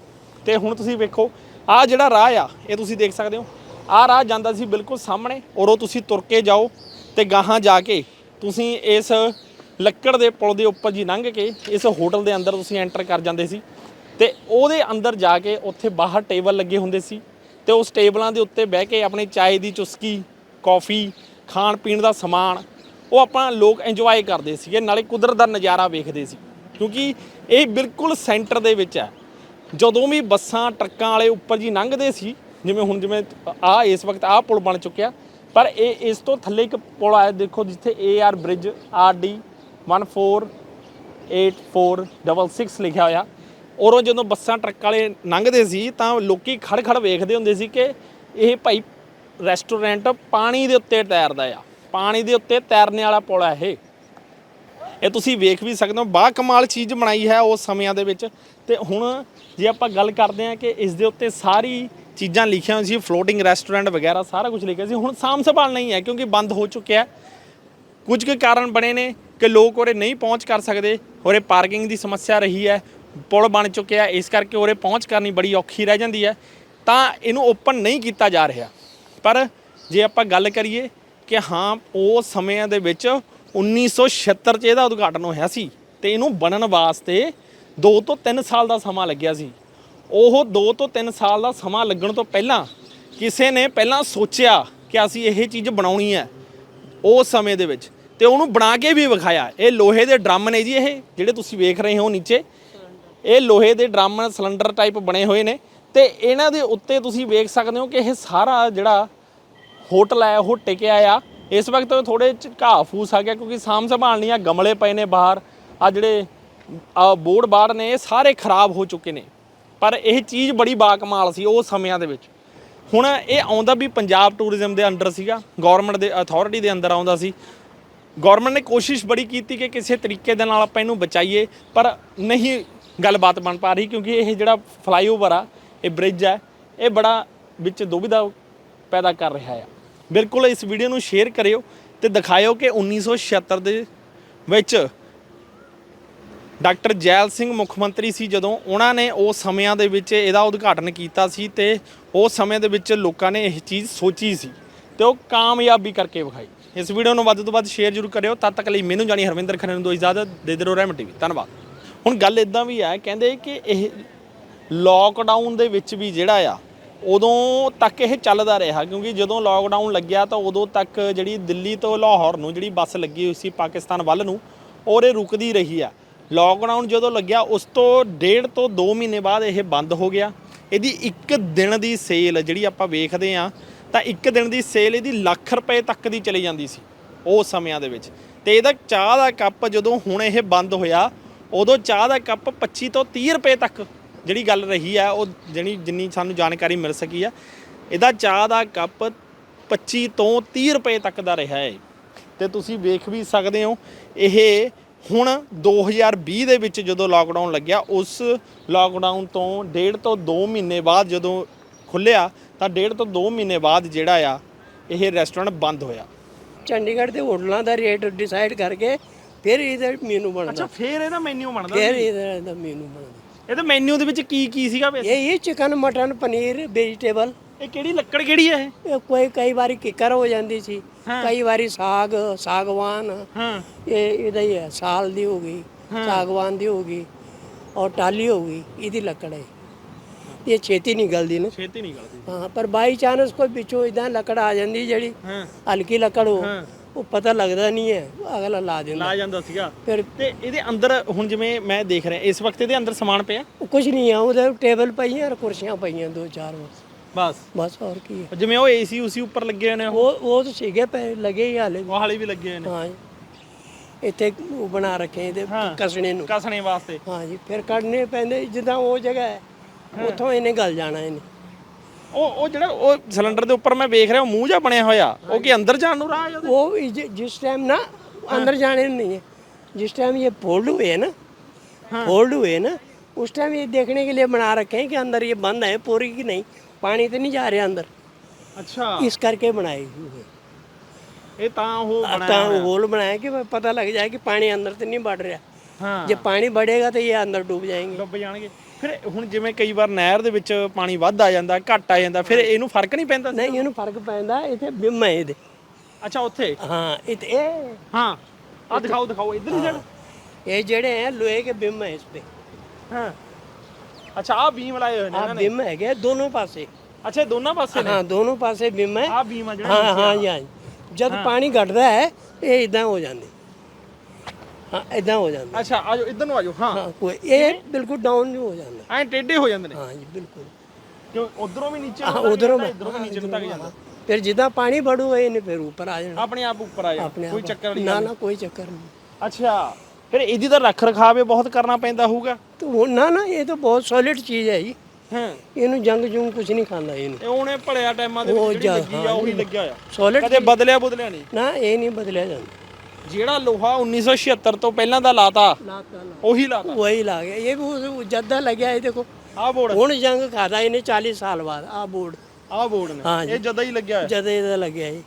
ਤੇ ਹੁਣ ਤੁਸੀਂ ਵੇਖੋ ਆਹ ਜਿਹੜਾ ਰਾਹ ਆ, ਇਹ ਤੁਸੀਂ ਦੇਖ ਸਕਦੇ ਹੋ। ਆਹ ਰਾਹ ਜਾਂਦਾ ਸੀ ਬਿਲਕੁਲ ਸਾਹਮਣੇ ਔਰ ਉਹ ਤੁਸੀਂ ਤੁਰ ਕੇ ਜਾਓ ਤੇ ਗਾਹਾਂ ਜਾ ਕੇ ਤੁਸੀਂ ਇਸ ਲੱਕੜ ਦੇ ਪੁਲ ਦੇ ਉੱਪਰ ਜੀ ਲੰਘ ਕੇ ਇਸ ਹੋਟਲ ਦੇ ਅੰਦਰ ਤੁਸੀਂ ਐਂਟਰ ਕਰ ਜਾਂਦੇ ਸੀ। ਤੇ ਉਹਦੇ ਅੰਦਰ ਜਾ ਕੇ ਉੱਥੇ ਬਾਹਰ ਟੇਬਲ ਲੱਗੇ ਹੁੰਦੇ ਸੀ ਤੇ ਉਸ ਟੇਬਲਾਂ ਦੇ ਉੱਤੇ ਬਹਿ ਕੇ ਆਪਣੀ ਚਾਏ ਦੀ ਚੁਸਕੀ, ਕੌਫੀ, ਖਾਣ ਪੀਣ ਦਾ ਸਮਾਨ, ਉਹ ਆਪਾਂ ਲੋਕ ਇੰਜੋਏ ਕਰਦੇ ਸੀਗੇ, ਨਾਲੇ ਕੁਦਰਤ ਦਾ ਨਜ਼ਾਰਾ ਵੇਖਦੇ ਸੀ। ਕਿਉਂਕਿ ਇਹ ਬਿਲਕੁਲ ਸੈਂਟਰ ਦੇ ਵਿੱਚ ਹੈ। ਜਦੋਂ ਵੀ ਬੱਸਾਂ, ਟਰੱਕਾਂ ਵਾਲੇ ਉੱਪਰ ਜੀ ਲੰਘਦੇ ਸੀ, ਜਿਵੇਂ ਹੁਣ ਜਿਵੇਂ ਆ ਇਸ ਵਕਤ ਆਹ ਪੁਲ ਬਣ ਚੁੱਕਿਆ, ਪਰ ਇਹ ਇਸ ਤੋਂ ਥੱਲੇ ਇੱਕ ਪੁਲ ਆਇਆ, ਦੇਖੋ ਜਿੱਥੇ AR ਬ੍ਰਿਜ RD 14846 ਲਿਖਿਆ ਹੋਇਆ। ਔਰੋਂ ਜਦੋਂ ਬੱਸਾਂ, ਟਰੱਕ ਵਾਲੇ ਲੰਘਦੇ ਸੀ, ਤਾਂ ਲੋਕੀ ਖੜ ਖੜ ਵੇਖਦੇ ਹੁੰਦੇ ਸੀ ਕਿ ਇਹ ਭਾਈ ਰੈਸਟੋਰੈਂਟ ਪਾਣੀ ਦੇ ਉੱਤੇ ਤੈਰਦਾ ਆ, ਪਾਣੀ ਦੇ ਉੱਤੇ ਤੈਰਨੇ ਵਾਲਾ ਪੁਲ ਹੈ ਇਹ। ਇਹ ਤੁਸੀਂ ਵੇਖ ਵੀ ਸਕਦੇ ਹੋ, ਬਾ ਕਮਾਲ ਚੀਜ਼ ਬਣਾਈ ਹੈ ਉਸ ਸਮਿਆਂ ਦੇ ਵਿੱਚ। ਤੇ ਹੁਣ ਜੇ ਆਪਾਂ ਗੱਲ ਕਰਦੇ ਹਾਂ ਕਿ ਇਸ ਦੇ ਉੱਤੇ ਸਾਰੀ ਚੀਜ਼ਾਂ ਲਿਖੀਆਂ ਹੋਈਆਂ ਸੀ ਫਲੋਟਿੰਗ ਰੈਸਟੋਰੈਂਟ ਵਗੈਰਾ, ਸਾਰਾ ਕੁਝ ਲਿਖਿਆ ਸੀ, ਹੁਣ ਸਾਂਭ ਸੰਭਾਲ ਨਹੀਂ ਹੈ ਕਿਉਂਕਿ ਬੰਦ ਹੋ ਚੁੱਕਿਆ ਕੁਝ ਕੁ ਕਾਰਨ ਬਣੇ ਨੇ ਕਿ ਲੋਕ ਉਰੇ ਨਹੀਂ ਪਹੁੰਚ ਕਰ ਸਕਦੇ, ਉਰੇ ਪਾਰਕਿੰਗ ਦੀ ਸਮੱਸਿਆ ਰਹੀ ਹੈ, ਪੁਲ ਬਣ ਚੁੱਕਿਆ ਇਸ ਕਰਕੇ ਉਰੇ ਪਹੁੰਚ ਕਰਨੀ ਬੜੀ ਔਖੀ ਰਹਿ ਜਾਂਦੀ ਹੈ, ਤਾਂ ਇਹਨੂੰ ਓਪਨ ਨਹੀਂ ਕੀਤਾ ਜਾ ਰਿਹਾ। ਪਰ ਜੇ ਆਪਾਂ ਗੱਲ ਕਰੀਏ ਕਿ ਹਾਂ, ਉਹ ਸਮਿਆਂ ਦੇ ਵਿੱਚ 1976 ਚ ਇਹਦਾ ਉਦਘਾਟਨ ਹੋਇਆ ਸੀ, ਤੇ ਇਹਨੂੰ ਬਣਨ ਵਾਸਤੇ 2 ਤੋਂ 3 ਸਾਲ ਦਾ ਸਮਾਂ ਲੱਗਿਆ ਸੀ। ਉਹ 2 ਤੋਂ 3 ਸਾਲ ਦਾ ਸਮਾਂ ਲੱਗਣ ਤੋਂ ਪਹਿਲਾਂ ਕਿਸੇ ਨੇ ਪਹਿਲਾਂ ਸੋਚਿਆ ਕਿ ਅਸੀਂ ਇਹ ਚੀਜ਼ ਬਣਾਉਣੀ ਹੈ ਉਸ ਸਮੇਂ ਦੇ ਵਿੱਚ ਤੇ ਉਹਨੂੰ ਬਣਾ ਕੇ ਵੀ ਵਿਖਾਇਆ। ਇਹ ਲੋਹੇ ਦੇ ਡਰਮ ਨੇ ਜੀ ਇਹ, ਜਿਹੜੇ ਤੁਸੀਂ ਵੇਖ ਰਹੇ ਹੋ ਨੀਚੇ। ਇਹ ਲੋਹੇ ਦੇ ਡਰਮ ਸਿਲੰਡਰ ਟਾਈਪ ਬਣੇ ਹੋਏ ਨੇ ਤੇ ਇਹਨਾਂ ਦੇ ਉੱਤੇ ਤੁਸੀਂ ਵੇਖ ਸਕਦੇ ਹੋ ਕਿ ਇਹ ਸਾਰਾ ਜਿਹੜਾ ਹੋਟਲ ਹੈ, ਉਹ ਟਿਕਿਆ ਆ। ਇਸ ਵਕਤ ਥੋੜੇ ਘਾਹ ਫੂਸ ਆ ਗਿਆ ਕਿਉਂਕਿ ਸਾਂਭ ਸੰਭਾਲ ਨਹੀਂ ਆ, ਗਮਲੇ ਪਏ ਨੇ ਬਾਹਰ। ਆ ਜਿਹੜੇ ਬੋਰਡ ਬਾਹਰ ਨੇ ਇਹ ਸਾਰੇ ਖਰਾਬ ਹੋ ਚੁੱਕੇ ਨੇ। ਪਰ ਇਹ ਚੀਜ਼ ਬੜੀ ਬਾਕਮਾਲ ਸੀ ਉਹ ਸਮਿਆਂ ਦੇ ਵਿੱਚ। ਹੁਣ ਇਹ ਆਉਂਦਾ ਵੀ ਪੰਜਾਬ ਟੂਰਿਜ਼ਮ ਦੇ ਅੰਡਰ ਸੀਗਾ ਗਵਰਨਮੈਂਟ ਦੇ ਅਥਾਰਟੀ ਦੇ ਅੰਦਰ ਆਉਂਦਾ ਸੀ। ਗਵਰਨਮੈਂਟ ਨੇ ਕੋਸ਼ਿਸ਼ ਬੜੀ ਕੀਤੀ ਕਿ ਕਿਸੇ ਤਰੀਕੇ ਦੇ ਨਾਲ ਆਪਾਂ ਇਹਨੂੰ ਬਚਾਈਏ, ਪਰ ਨਹੀਂ ਗੱਲਬਾਤ ਬਣ ਪਾ ਰਹੀ ਕਿਉਂਕਿ ਇਹ ਜਿਹੜਾ ਫਲਾਈਓਵਰ ਆ, ਇਹ ਬ੍ਰਿਜ ਹੈ ਇਹ ਬੜਾ ਵਿੱਚ ਦੁਬਿਧਾ ਪੈਦਾ ਕਰ ਰਿਹਾ ਆ। ਬਿਲਕੁਲ ਇਸ ਵੀਡੀਓ ਨੂੰ ਸ਼ੇਅਰ ਕਰਿਓ ਤੇ ਦਿਖਾਇਓ ਕਿ 1976 ਦੇ ਵਿੱਚ ਡਾਕਟਰ ਜੈਲ ਸਿੰਘ ਮੁੱਖ ਮੰਤਰੀ ਸੀ ਜਦੋਂ ਉਹਨਾਂ ਨੇ ਉਸ ਸਮਿਆਂ ਦੇ ਵਿੱਚ ਇਹਦਾ ਉਦਘਾਟਨ ਕੀਤਾ ਸੀ ਤੇ ਉਸ ਸਮੇਂ ਦੇ ਵਿੱਚ ਲੋਕਾਂ ਨੇ ਇਹ ਚੀਜ਼ ਸੋਚੀ ਸੀ ਤੇ ਉਹ ਕਾਮਯਾਬੀ ਕਰਕੇ ਵਿਖਾਈ। ਇਸ ਵੀਡੀਓ ਨੂੰ ਵੱਧ ਤੋਂ ਵੱਧ ਸ਼ੇਅਰ ਜ਼ਰੂਰ ਕਰਿਓ, ਤਦ ਤੱਕ ਲਈ ਮੈਨੂੰ ਜਾਣੀ ਹਰਵਿੰਦਰ ਖੰਨੇ ਨੂੰ ਦੋ ਇਜਾਜ਼ਤ, ਦੇ ਦਿਓ ਰਹਿਮ ਟੀਵੀ। ਧੰਨਵਾਦ। ਹੁਣ ਗੱਲ ਇਦਾਂ ਵੀ ਹੈ, ਕਹਿੰਦੇ ਕਿ ਇਹ ਲੋਕਡਾਊਨ ਦੇ ਵਿੱਚ ਵੀ ਜਿਹੜਾ ਆ, ਉਦੋਂ ਤੱਕ ਇਹ ਚੱਲਦਾ ਰਿਹਾ, ਕਿਉਂਕਿ ਜਦੋਂ ਲੋਕਡਾਊਨ ਲੱਗਿਆ ਤਾਂ ਉਦੋਂ ਤੱਕ ਜਿਹੜੀ ਦਿੱਲੀ ਤੋਂ ਲਾਹੌਰ ਨੂੰ ਜਿਹੜੀ ਬੱਸ ਲੱਗੀ ਹੋਈ ਸੀ ਪਾਕਿਸਤਾਨ ਵੱਲ ਨੂੰ ਔਰ ਇਹ ਰੁਕਦੀ ਰਹੀ ਆ। ਲੋਕਡਾਊਨ ਜਦੋਂ ਲੱਗਿਆ, ਉਸ ਤੋਂ ਡੇਢ ਤੋਂ 2 ਮਹੀਨੇ ਬਾਅਦ ਇਹ ਬੰਦ ਹੋ ਗਿਆ। ਇਹਦੀ ਇੱਕ ਦਿਨ ਦੀ ਸੇਲ ਜਿਹੜੀ ਆਪਾਂ ਵੇਖਦੇ ਆ ਤਾਂ ਇੱਕ ਦਿਨ ਦੀ ਸੇਲ ਇਹਦੀ ਲੱਖ ਰੁਪਏ ਤੱਕ ਦੀ ਚਲੀ ਜਾਂਦੀ ਸੀ ਉਸ ਸਮਿਆਂ ਦੇ ਵਿੱਚ। ਤੇ ਇਹਦਾ ਚਾਹ ਦਾ ਕੱਪ ਜਦੋਂ ਹੁਣ ਇਹ ਬੰਦ ਹੋਇਆ, ਉਦੋਂ ਚਾਹ ਦਾ ਕੱਪ 25 ਤੋਂ 30 ਰੁਪਏ ਤੱਕ, ਜਿਹੜੀ ਗੱਲ ਰਹੀ ਆ, ਉਹ ਜਿਹੜੀ ਜਿੰਨੀ ਸਾਨੂੰ ਜਾਣਕਾਰੀ ਮਿਲ ਸਕੀ ਆ, ਇਹਦਾ ਚਾਹ ਦਾ ਕੱਪ 25 ਤੋਂ 30 ਰੁਪਏ ਤੱਕ ਦਾ ਰਿਹਾ ਹੈ ਤੇ ਤੁਸੀਂ ਵੇਖ ਵੀ ਸਕਦੇ ਹੋ, ਇਹ ਹੁਣ 2020 ਦੇ ਵਿੱਚ ਜਦੋਂ ਲਾਕਡਾਊਨ ਲੱਗਿਆ ਉਸ ਲਾਕਡਾਊਨ ਤੋਂ ਡੇਢ ਤੋਂ 2 ਮਹੀਨੇ ਬਾਅਦ ਜਦੋਂ ਖੁੱਲਿਆ ਤਾਂ ਡੇਢ ਤੋਂ 2 ਮਹੀਨੇ ਬਾਅਦ ਜਿਹੜਾ ਆ ਇਹ ਰੈਸਟੋਰੈਂਟ ਬੰਦ ਹੋਇਆ। ਚੰਡੀਗੜ੍ਹ ਦੇ ਹੋਟਲਾਂ ਦਾ ਰੇਟ ਡਿਸਾਈਡ ਕਰਕੇ ਫਿਰ ਇਹਦਾ ਮੈਨੂ ਬਣਦਾ। ਫੇਰ ਇਹਦਾ ਮੈਨੂ ਬਣਦਾ ਫਿਰ ਇਹਦਾ ਮੈਨੂ ਬਣਦਾ। ਇਹਦੇ ਮੈਨੂ ਦੇ ਵਿੱਚ ਕੀ ਕੀ ਸੀਗਾ ਵੈਸੇ ਇਹ ਇਹ ਚਿਕਨ ਮਟਨ ਪਨੀਰ ਵੈਜੀਟੇਬਲ ਇਹ ਕਿਹੜੀ ਲੱਕੜ ਕਿਹੜੀ ਹੈ ਇਹ? ਇਹ ਕੋਈ ਕਈ ਵਾਰੀ ਕਿੱਕਰ ਹੋ ਜਾਂਦੀ ਸੀ। ਕਈ ਵਾਰੀ ਸਾਗ ਸਾਗਵਾਨ। ਹਾਂ। ਇਹ ਇਹਦਾ ਹੀ ਹੈ ਸਾਲ ਦੀ ਹੋ ਗਈ ਸਾਗਵਾਨ ਦੀ ਹੋ ਗਈ ਔਰ ਟਾਲੀ ਹੋ ਗਈ ਇਹਦੀ ਲੱਕੜ ਹੈ। ਇਹ ਛੇਤੀ ਨਿਕਲਦੀ ਨਾ। ਛੇਤੀ ਨਿਕਲਦੀ ਹਾਂ ਪਰ ਬਾਈ ਚਾਂਸ ਕੋਈ ਵਿੱਚੋਂ ਇਦਾਂ ਲੱਕੜ ਆ ਜਾਂਦੀ ਜਿਹੜੀ ਹਾਂ। ਹਲਕੀ ਲੱਕੜ ਹੋ ਹਾਂ। ਉਹ ਪਤਾ ਲੱਗਦਾ ਨਹੀਂ ਹੈ ਅਗਲਾ ਲਾ ਦਿੰਦਾ। ਲਾ ਜਾਂਦਾ ਸੀਗਾ। ਫਿਰ ਤੇ ਇਹਦੇ ਅੰਦਰ ਹੁਣ ਜਿਵੇਂ ਮੈਂ ਦੇਖ ਰਿਹਾ ਇਸ ਵਕਤ ਇਹਦੇ ਅੰਦਰ ਸਮਾਨ ਪਿਆ? ਕੁਝ ਨਹੀਂ ਆ ਉਹਦੇ ਟੇਬਲ ਪਈਆਂ ਔਰ ਕੁਰਸੀਆਂ ਪਈਆਂ ਦੋ ਚਾਰ। ਬਸ ਬਸ ਬਸ ਹੋਰ ਕੀ ਹੈ ਜਿਵੇਂ ਉਹ ਏਸੀ ਉਸੀ ਉੱਪਰ ਲੱਗੇ ਹੋਏ ਨੇ ਉਹ ਉਹ ਉਹ ਤਾਂ ਸੀਗੇ ਪਏ ਲੱਗੇ ਹੀ ਹਾਲੇ ਵੀ। ਉਹ ਹਾਲੇ ਵੀ ਲੱਗੇ ਹੋਏ ਨੇ ਹਾਂ ਜੀ। ਇੱਥੇ ਉਹ ਬਣਾ ਰੱਖੇ ਇਹਦੇ ਕਸਣੇ ਨੂੰ ਕਸਣੇ ਵਾਸਤੇ ਹਾਂ ਜੀ ਫਿਰ ਕੱਢਨੇ ਪੈਂਦੇ ਜਿੱਦਾਂ ਉਹ ਜਗ੍ਹਾ ਹੈ ਉੱਥੋਂ ਇਹਨੇ ਗਲ ਜਾਣਾ ਇਹਨੇ ਉਹ ਉਹ ਜਿਹੜਾ ਉਹ ਸਿਲੰਡਰ ਦੇ ਉੱਪਰ ਮੈਂ ਵੇਖ ਰਿਹਾ ਉਹ ਮੂੰਹ ਜਿਹਾ ਬਣਿਆ ਹੋਇਆ ਉਹ ਕੀ ਅੰਦਰ ਜਾਣ ਨੂੰ ਰਾਹ ਹੈ ਉਹਦੇ? वो इज- जिस टाइम ना अंदर जाने नहीं है जिस टाइम ये फोल्ड हुए ना फोल्ड हुए ना उस टाइम ये देखने के लिए बना रखे हैं कि अंदर ये बंद है पूरी की नहीं ਪਾਣੀ ਤੇ ਨਹੀਂ ਜਾ ਰਿਹਾ ਅੰਦਰ। ਅੱਛਾ। ਇਸ ਕਰਕੇ ਬਣਾਏ ਹੋਏ। ਇਹ ਤਾਂ ਉਹ ਬਣਾਇਆ ਤਾਂ ਹੋਲ ਬਣਾਇਆ ਕਿ ਪਤਾ ਲੱਗ ਜਾਏ ਕਿ ਪਾਣੀ ਅੰਦਰ ਤੇ ਨਹੀਂ ਵੜ ਰਿਹਾ। ਹਾਂ। ਜੇ ਪਾਣੀ ਵੜੇਗਾ ਤਾਂ ਇਹ ਅੰਦਰ ਡੁੱਬ ਜਾਏਗੇ। ਡੁੱਬ ਜਾਣਗੇ। ਫਿਰ ਹੁਣ ਜਿਵੇਂ ਕਈ ਵਾਰ ਨਹਿਰ ਦੇ ਵਿੱਚ ਪਾਣੀ ਵੱਧ ਆ ਜਾਂਦਾ ਘਟ ਆ ਜਾਂਦਾ ਫਿਰ ਇਹਨੂੰ ਫ਼ਰਕ ਨਹੀਂ ਪੈਂਦਾ ਨਹੀਂ ਇਹਨੂੰ ਫ਼ਰਕ ਪੈਂਦਾ ਇੱਥੇ ਬਿੰਮ ਹੈ ਇਹਦੇ। ਅੱਛਾ ਉੱਥੇ? ਹਾਂ ਇਹ। ਹਾਂ ਆ ਦਿਖਾਓ ਦਿਖਾਓ ਇਧਰ ਹੀ। ਇਹ ਜਿਹੜੇ ਹੈ ਲੋਹੇ ਕੇ ਬਿੰਮ ਇਸ ਤੇ। ਹਾਂ। ਅੱਛਾ ਆ ਬੀਮ ਲਾਏ ਹੋਏ ਨੇ ਆ ਬਿੰਮ ਹੈਗੇ ਦੋਨੋਂ ਪਾਸੇ। ਅੱਛਾ ਇਹ ਦੋਨਾਂ ਪਾਸੇ ਨੇ? ਹਾਂ ਦੋਨੋਂ ਪਾਸੇ ਬਿੰਮ ਹੈ। ਆ ਬੀਮ ਆ ਜਿਹੜਾ ਹਾਂ ਹਾਂ ਜੀ, ਹਾਂ ਜੀ। ਜਦ ਪਾਣੀ ਘਟਦਾ ਹੈ ਇਹ ਇਦਾਂ ਹੋ ਜਾਂਦੇ। ਹਾਂ ਇਦਾਂ ਹੋ ਜਾਂਦਾ। ਅੱਛਾ ਆਜੋ ਇਧਰ ਨੂੰ ਆਜੋ ਹਾਂ। ਹਾਂ ਕੋਈ ਇਹ ਬਿਲਕੁਲ ਡਾਊਨ ਹੋ ਜਾਂਦਾ। ਐਂ ਟੇਢੇ ਹੋ ਜਾਂਦੇ ਨੇ? ਹਾਂ ਜੀ ਬਿਲਕੁਲ। ਕਿਉਂ ਉਧਰੋਂ ਵੀ ਨੀਚੇ ਹਾਂ ਨੂੰ ਉਧਰੋਂ ਇਧਰੋਂ ਵੀ ਨੀਚੇ ਨੂੰ ਤੱਕ ਜਾਂਦਾ? ਫਿਰ ਜਿੱਦਾਂ ਪਾਣੀ ਵਧੂਗਾ ਇਹਨੇ ਫਿਰ ਉੱਪਰ ਆ ਜਾਣਾ। ਆਪਣੇ ਆਪ ਉੱਪਰ ਆ ਜਾ ਆਪਣੇ ਕੋਈ ਆਪ ਚੱਕਰ ਨਹੀਂ ਨਾ ਨਾ ਕੋਈ ਚੱਕਰ ਨਹੀਂ। ਅੱਛਾ। ਫਿਰ ਇਹਦੀ ਤਾਂ ਰੱਖ ਰਖਾਵੇ ਬਹੁਤ ਕਰਨਾ ਪੈਂਦਾ ਹੋਊਗਾ। ਤੂੰ ਨਾ ਨਾ ਇਹ ਤਾਂ ਬਹੁਤ ਸੋਲਿਡ ਚੀਜ਼ ਹੈ ਜੀ। ਹਾਂ। ਇਹਨੂੰ ਜੰਗ ਜੂੰ ਕੁਝ ਨਹੀਂ ਖਾਂਦਾ ਇਹਨੂੰ। ਇਹ ਉਹਨੇ ਭਲਿਆ ਟਾਈਮਾਂ ਦੇ ਵਿੱਚ ਜਿਹੜੀ ਲੱਗੀ ਆ ਉਹੀ ਲੱਗਿਆ ਹੋਇਆ। ਸੋਲਿਡ ਕਦੇ ਬਦਲਿਆ ਬਦਲਿਆ ਨਹੀਂ। ਨਾ ਇਹ ਨਹੀਂ ਬਦਲਿਆ ਜਾਂਦਾ। ਜਿਹੜਾ ਲੋਹਾ 1976 ਤੋਂ ਪਹਿਲਾਂ ਦਾ ਲਾਤਾ ਉਹੀ ਲਾਤਾ। ਵਹੀ ਲਾ ਗਿਆ। ਇਹ ਵੀ ਉਸ ਜੱਦਾ ਲੱਗਿਆ ਇਹ ਦੇਖੋ। ਆਹ ਬੋਰਡ। ਹੁਣ ਜੰਗ ਖਾਦਾ ਇਹਨੇ 40 ਸਾਲ ਬਾਅਦ ਆ ਬੋਰਡ। ਆਹ ਬੋਰਡ ਨੇ। ਇਹ ਜਦਾਂ ਹੀ ਲੱਗਿਆ ਹੋਇਆ। ਇਹਦਾ ਲੱਗਿਆ ਇਹ।